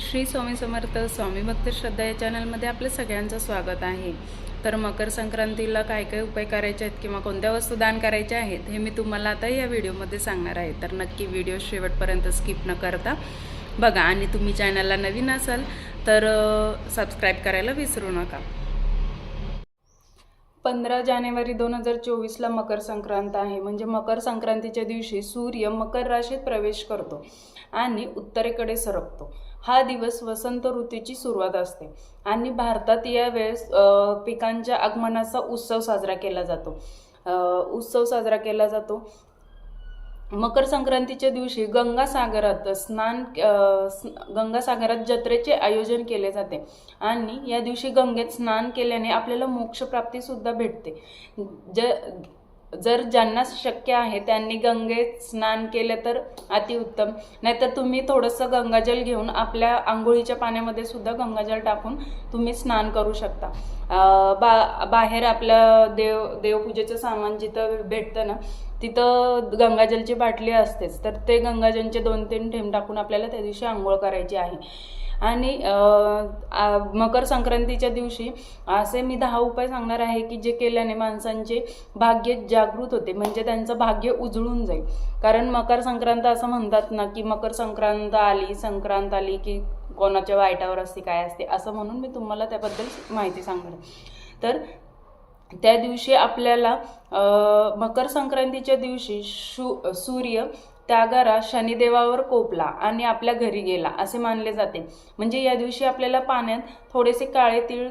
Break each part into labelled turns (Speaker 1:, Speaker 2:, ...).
Speaker 1: श्री स्वामी समर्थ स्वामी भक्त श्रद्धा या चॅनलमध्ये आपलं सगळ्यांचं स्वागत आहे. तर मकर संक्रांतीला काय काय उपाय करायचे आहेत किंवा कोणत्या वस्तू दान करायच्या आहेत हे मी तुम्हाला आता या व्हिडिओमध्ये सांगणार आहे. तर नक्की व्हिडिओ शेवटपर्यंत स्किप न करता बघा. आणि तुम्ही चॅनलला नवीन असाल तर सबस्क्राईब करायला विसरू नका. पंधरा जानेवारी दोन हजार चोवीसला मकर संक्रांत आहे. म्हणजे मकर संक्रांतीच्या दिवशी सूर्य मकर राशीत प्रवेश करतो आणि उत्तरेकडे सरकतो. हा दिवस वसंत ऋतूची सुरुवात असते आणि भारतात यावेळेस पिकांच्या आगमनाचा उत्सव साजरा केला जातो. उत्सव साजरा केला जातो मकर संक्रांतीच्या दिवशी गंगासागरात स्नान गंगासागरात जत्रेचे आयोजन केले जाते. आणि या दिवशी गंगेत स्नान केल्याने आपल्याला मोक्षप्राप्तीसुद्धा भेटते. ज जर ज्यांना शक्य आहे त्यांनी गंगेत स्नान केलं तर अतिउत्तम. नाहीतर तुम्ही थोडंसं गंगाजल घेऊन आपल्या आंघोळीच्या पाण्यामध्ये सुद्धा गंगाजल टाकून तुम्ही स्नान करू शकता. बा बाहेर आपलं देव देवपूजेचं सामान जिथं भेटतं ना तिथं गंगाजलची बाटली असतेच. तर ते गंगाजलचे दोन तीन थेंब टाकून आपल्याला त्या दिवशी आंघोळ करायची आहे. आणि मकर संक्रांतीच्या दिवशी असे मी दहा उपाय सांगणार आहे की जे केल्याने माणसांचे भाग्य जागृत होते. म्हणजे त्यांचं भाग्य उजळून जाईल. कारण मकर संक्रांत असं म्हणतात ना की मकर संक्रांत आली संक्रांत आली की कोणाच्या वाईटावर असते काय असते असं म्हणून मी तुम्हाला त्याबद्दल माहिती सांगणार तर त्या दिवशी आपल्याला मकर संक्रांतीच्या दिवशी शु सूर्य त्या शनिदेवावर कोपला आणि आपल्या घरी गेला असे मानले जाते. म्हणजे या दिवशी आपल्याला पाण्यात थोडेसे काळे तीळ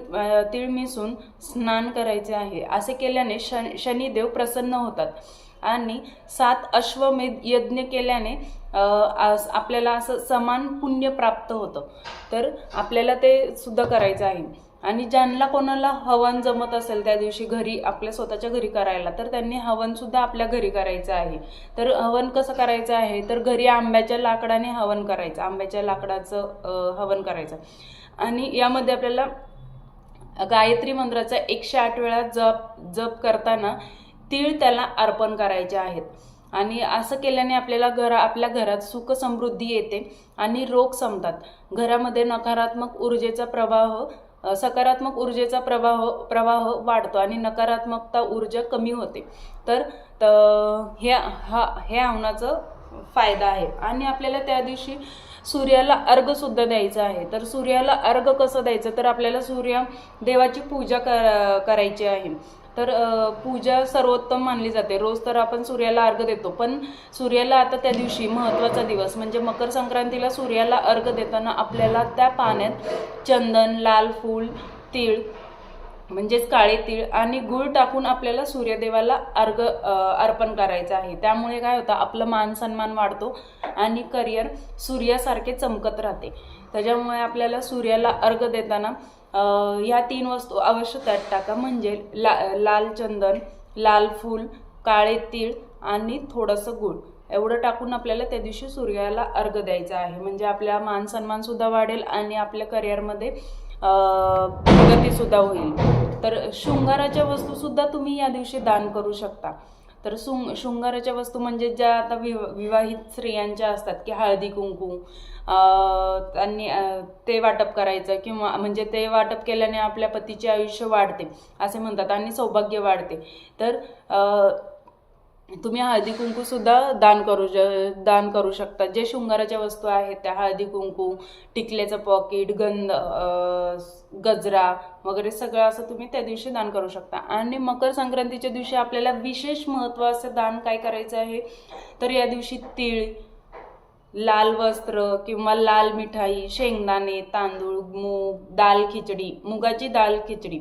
Speaker 1: तीळ मिसळून स्नान करायचे आहे. असे केल्याने शन शनिदेव प्रसन्न होतात. आणि सात अश्वमेध यज्ञ केल्याने आपल्याला असं समान पुण्य प्राप्त होतं. तर आपल्याला ते सुद्धा करायचं आहे. आणि ज्यांना कोणाला हवन जमत असेल त्या दिवशी घरी आपल्या स्वतःच्या घरी करायला तर त्यांनी हवनसुद्धा आपल्या घरी करायचं आहे. तर हवन कसं करायचं आहे? तर घरी आंब्याच्या लाकडाने हवन करायचं आंब्याच्या लाकडाचं हवन करायचं. आणि यामध्ये आपल्याला गायत्री मंत्राचा एकशे आठ वेळा जप जप करताना तीळ त्याला अर्पण करायचे आहेत. आणि असं केल्याने आपल्याला घर आपल्या घरात सुख समृद्धी येते आणि रोग संपतात. घरामध्ये नकारात्मक ऊर्जेचा प्रवाह हो, सकारात्मक ऊर्जेचा प्रवाह प्रवाह वाढतो आणि नकारात्मकता ऊर्जा कमी होते. तर त- हे हा हे हवनाचं फायदा आहे. आणि आपल्याला त्या दिवशी सूर्याला अर्घ सुद्धा द्यायचं आहे. तर सूर्याला अर्घ कसं द्यायचं? तर आपल्याला सूर्य देवाची पूजा कर करायची आहे. तर पूजा सर्वोत्तम मानली जाते. रोज तर आपण सूर्याला अर्घ देतो पण सूर्याला आता त्या दिवशी महत्त्वाचा दिवस म्हणजे मकर संक्रांतीला सूर्याला अर्घ देताना आपल्याला त्या पाण्यात चंदन लाल फूल तीळ म्हणजेच काळे तीळ आणि गूळ टाकून आपल्याला सूर्यदेवाला अर्घ अर्पण करायचं आहे. त्यामुळे काय होतं आपलं मान सन्मान वाढतो आणि करिअर सूर्यासारखे चमकत राहते. त्याच्यामुळे आपल्याला सूर्याला अर्घ देताना ह्या तीन वस्तू अवश्य त्यात टाका. म्हणजे ला लाल चंदन लाल फूल काळे तीळ आणि थोडंसं गूळ. एवढं टाकून आपल्याला त्या दिवशी सूर्याला अर्घ द्यायचा आहे. म्हणजे आपला मान सन्मानसुद्धा वाढेल आणि आपल्या करिअरमध्ये प्रगतीसुद्धा होईल. तर शृंगाराच्या वस्तूसुद्धा तुम्ही या दिवशी दान करू शकता. तर सुंग शृंगाराच्या वस्तू म्हणजे ज्या आता विव विवाहित स्त्रियांच्या असतात की हळदी कुंकू त्यांनी ते वाटप करायचं किंवा म्हणजे ते वाटप केल्याने आपल्या पतीचे आयुष्य वाढते असे म्हणतात आणि सौभाग्य वाढते. तर तुम्ही हळदी कुंकूसुद्धा दान करू ज- दान करू शकता. जे शृंगाराच्या वस्तू आहेत त्या हळदी कुंकू टिकल्याचं पॉकेट गंध गजरा वगैरे सगळं असं तुम्ही त्या दिवशी दान करू शकता. आणि मकर संक्रांतीच्या दिवशी आपल्याला विशेष महत्त्व असं दान काय करायचं आहे? तर या दिवशी तीळ लाल वस्त्र किंवा लाल मिठाई शेंगदाणे तांदूळ मूग दाल खिचडी मुगाची दाल खिचडी.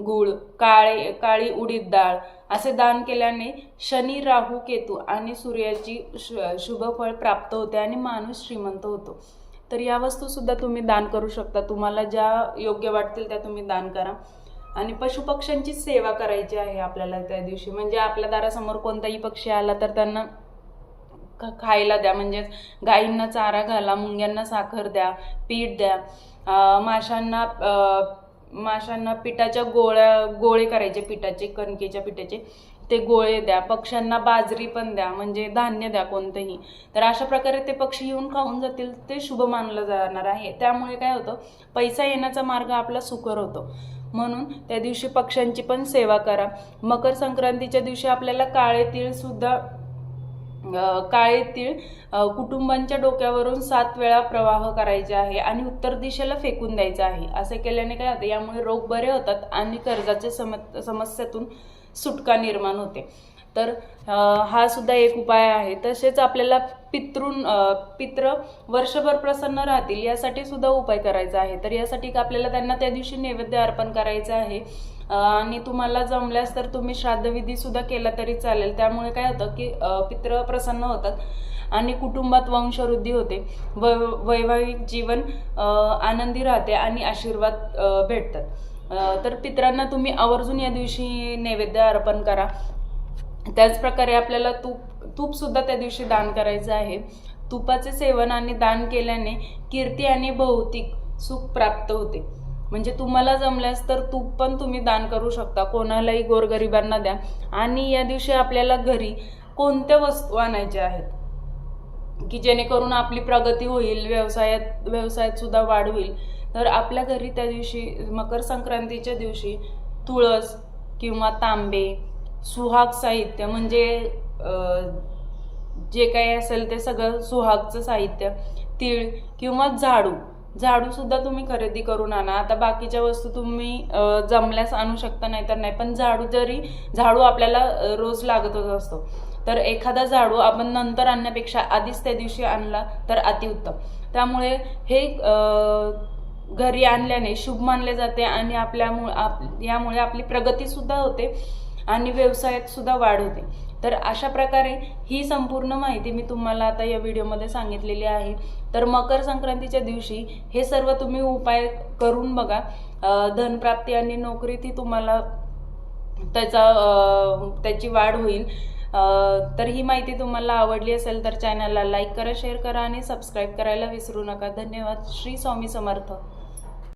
Speaker 1: गूळ काळे काळी उडीद डाळ असे दान केल्याने शनी राहू केतू आणि सूर्याची शु- प्राप्त होते आणि माणूस श्रीमंत होतो. तर या वस्तूसुद्धा तुम्ही दान करू शकता. तुम्हाला ज्या योग्य वाटतील त्या तुम्ही दान करा. आणि पशुपक्ष्यांची सेवा करायची आहे आपल्याला त्या दिवशी. म्हणजे आपल्या दारासमोर कोणताही पक्षी आला तर त्यांना खायला द्या. म्हणजे गाईंना चारा घाला मुंग्यांना साखर द्या पीठ द्या. माशांना माशांना पिठाच्या गोळ्या गोळे करायचे पिठाचे कणकेच्या पिठाचे. ते गोळे द्या पक्ष्यांना बाजरी पण द्या म्हणजे धान्य द्या कोणतंही. तर अशा प्रकारे ते पक्षी येऊन खाऊन जातील ते शुभ मानलं जाणार आहे. त्यामुळे काय होतं पैसा येण्याचा मार्ग आपला सुकर होतो. म्हणून त्या दिवशी पक्ष्यांची पण सेवा करा. मकर संक्रांतीच्या दिवशी आपल्याला काळे तीळ सुद्धा काळे तीळ कुटुंबांच्या डोक्यावरून सात वेळा प्रवाह करायचे आहे आणि उत्तर दिशेला फेकून द्यायचं आहे. असे केल्याने काय होतं? यामुळे रोग बरे होतात आणि कर्जाच्या सम समस्येतून सुटका निर्माण होते. तर हा सुद्धा एक उपाय आहे. तसेच आपल्याला पितृन पित्र वर्षभर प्रसन्न राहतील यासाठी सुद्धा उपाय करायचा आहे. तर यासाठी आपल्याला त्यांना त्या दिवशी नैवेद्य अर्पण करायचं आहे? आणि तुम्हाला जमल्यास तर तुम्ही श्राद्धविधी सुद्धा केला तरी चालेल. त्यामुळे काय होतं की पित्र प्रसन्न होतात आणि कुटुंबात वंशवृद्धी होते. व वैवाहिक जीवन आनंदी राहते आणि आशीर्वाद भेटतात. तर पित्रांना तुम्ही आवर्जून या दिवशी नैवेद्य अर्पण करा. त्याचप्रकारे आपल्याला तूप तूपसुद्धा त्या दिवशी दान करायचं आहे. तुपाचे सेवन आणि दान केल्याने कीर्ती आणि भौतिक सुख प्राप्त होते. म्हणजे तुम्हाला जमल्यास तर तूप पण तुम्ही दान करू शकता. कोणालाही गोरगरिबांना द्या. आणि या दिवशी आपल्याला घरी कोणत्या वस्तू आणायच्या आहेत? की जेणेकरून आपली प्रगती होईल व्यवसायात व्यवसायात सुद्धा वाढ होईल. तर आपल्या घरी त्या दिवशी मकर संक्रांतीच्या दिवशी तुळस किंवा तांबे सुहाग साहित्य म्हणजे जे काही असेल ते सगळं सुहागचं साहित्य. तीळ किंवा झाडू. झाडूसुद्धा तुम्ही खरेदी करून आणा. आता बाकीच्या वस्तू तुम्ही जमल्यास आणू शकता नाही तर नाही. पण झाडू जरी झाडू आपल्याला रोज लागतच असतो. तर एखादा झाडू आपण नंतर आणण्यापेक्षा आधीच त्या दिवशी आणला तर अतिउत्तम. त्यामुळे हे घरी आणल्याने शुभ मानले जाते आणि आपल्यामुळे आप यामुळे आपली प्रगतीसुद्धा होते. आणि व्यवसायात सुद्धा वाढ होते. तर अशा प्रकारे ही संपूर्ण माहिती मी तुम्हाला आता या व्हिडिओमध्ये सांगितलेली आहे. तर मकर संक्रांतीच्या दिवशी हे सर्व तुम्ही उपाय करून बघा. धनप्राप्ती आणि नोकरीतही तुम्हाला त्याचा त्याची वाढ होईल. तर ही माहिती तुम्हाला आवडली असेल तर चॅनलला लाईक करा शेअर करा आणि सबस्क्राईब करायला विसरू नका. धन्यवाद. श्री स्वामी समर्थ.